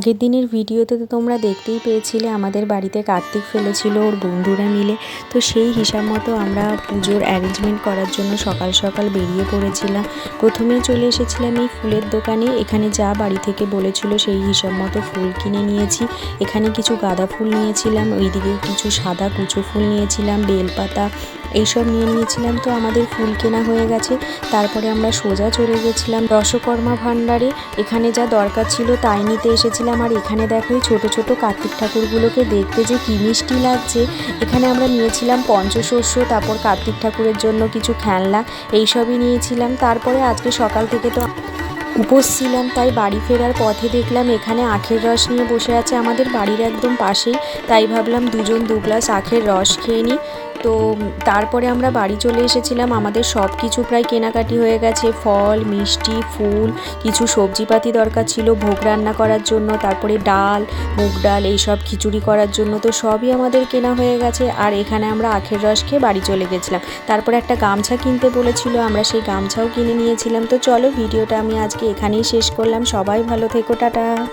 আগের দিনের ভিডিওতে তো তোমরা দেখতেই পেয়েছিলে, আমাদের বাড়িতে কার্তিক ফেলেছিল, ওর বন্ধুরা মিলে। তো সেই হিসাব মতো আমরা পুজোর অ্যারেঞ্জমেন্ট করার জন্য সকাল সকাল বেরিয়ে পড়েছিলাম। প্রথমেই চলে এসেছিলাম এই ফুলের দোকানে, এখানে যা বাড়ি থেকে বলেছিল সেই হিসাব মতো ফুল কিনে নিয়েছি। এখানে কিছু গাঁদা ফুল নিয়েছিলাম, ওইদিকে কিছু সাদা কুচো ফুল নিয়েছিলাম, বেলপাতা এইসব নিয়ে নিয়েছিলাম তো আমাদের ফুল কেনা হয়ে গেছে। তারপরে আমরা সোজা চলে গেছিলাম দশকর্মা ভাণ্ডারে। এখানে যা দরকার ছিল তাই নিতে এসেছিলাম। আর এখানে দেখো এই ছোটো ছোটো কার্তিক ঠাকুরগুলোকে দেখতে যে কী মিষ্টি লাগছে। এখানে আমরা নিয়েছিলাম পঞ্চশস্য, তারপর কার্তিক ঠাকুরের জন্য কিছু খেলনা, এইসবই নিয়েছিলাম। তারপরে আজকে সকাল থেকে তো উপোস ছিলাম, তাই বাড়ি ফেরার পথে দেখলাম এখানে আখের রস নিয়ে বসে আছে আমাদের বাড়ির একদম পাশেই। তাই ভাবলাম দুজন দু গ্লাস আখের রস খেয়ে নিই। তো তারপরে আমরা বাড়ি চলে এসেছিলাম। আমাদের সব কিছু প্রায় কেনাকাটি হয়ে গেছে। ফল, মিষ্টি, ফুল, কিছু সবজিপাতি দরকার ছিল, ভোগ রান্না করার জন্য, তারপরে ডাল, মুগ ডাল, এইসব খিচুড়ি করার জন্য। তো সবই আমাদের কেনা হয়ে গেছে। আর এখানে আমরা আখের রস খেয়ে বাড়ি চলে গেছিলাম। তারপরে একটা গামছা কিনতে বলেছিল, আমরা সেই গামছাও কিনে নিয়েছিলাম। তো চলো, ভিডিওটা আমি আজকে এখানেই শেষ করলাম। সবাই ভালো থেকো, টাটা।